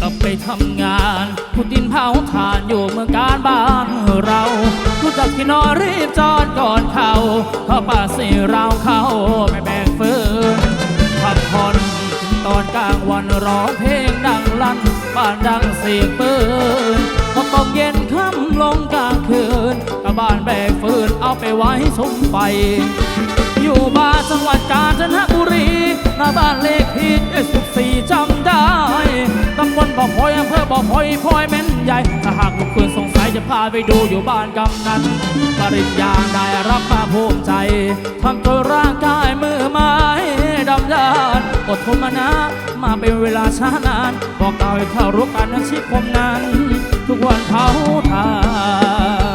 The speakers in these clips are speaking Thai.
กับไปทำงานขุดดินเผาถ่านอยู่เมืองการบ้านเรา รู้จักที่นอนรีบจอดก่อนเขาเข้าป่าสีเราเข้าไม่แบกฟืนพักผ่อนตอนกลางวันร้องเพลงดังลั่นบ้านดังเสียงปืนพอตกเย็นค่ำลงกลางคืนกับบ้านแบกฟืนเอาไปไว้สุมไฟอยู่บ้านจังหวัดกาญจนบุรีหน้าบ้านเล พอยพอยแม่นใหญ่ ถ้าหากลูกคุณสงสัยจะพาไปดูอยู่บ้านกำนันปริญญาได้รับมาภูมิใจทำตัวร่างกายมือไม้ดำดานอดทนมานะ มาเป็นเวลาช้านาน บอกเก่าให้เข้ารู้กันอาชีพผมนั้น ทุกวันเผาทาน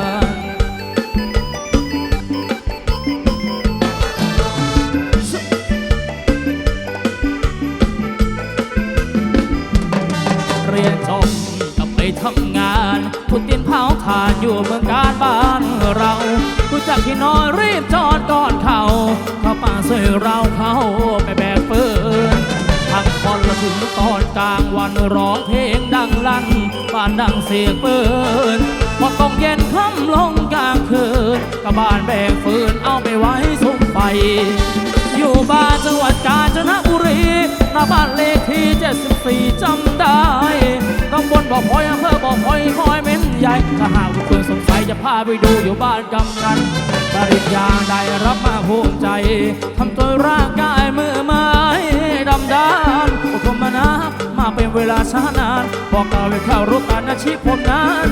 รียนจบกลับไปทำงานขุดดินเผาถ่านอยู่เมืองการบ้านเรารู้จักที่นอนรีบจอดก่อนเขาเข้าป่าสวยเราเข้าไปแบกเฟืนทั้งคนละถึงตอนกลางวันร้องเพลงดังลั่นบ้านดังเสียงปืนพอตกเย็นค่ำลงกลางคืนกับบ้านแบกฟืนเอาไปไว้สุ บ้านเลขที่74จำได้ตำบลบ่อพลอยอำเภอบ่อพลอยพลอยเม้นใหญ่ถ้าหากว่าคุณสงสัยจะพาไปดูอยู่บ้านกำนันปริญญาได้รับมาภูมิใจทำตัวร่างกายมือไม้ดำดานอดทนมานะมาเป็นเวลาช้านานบอกกล่าวเลยเข้ารู้กันอาชีพผมนั้น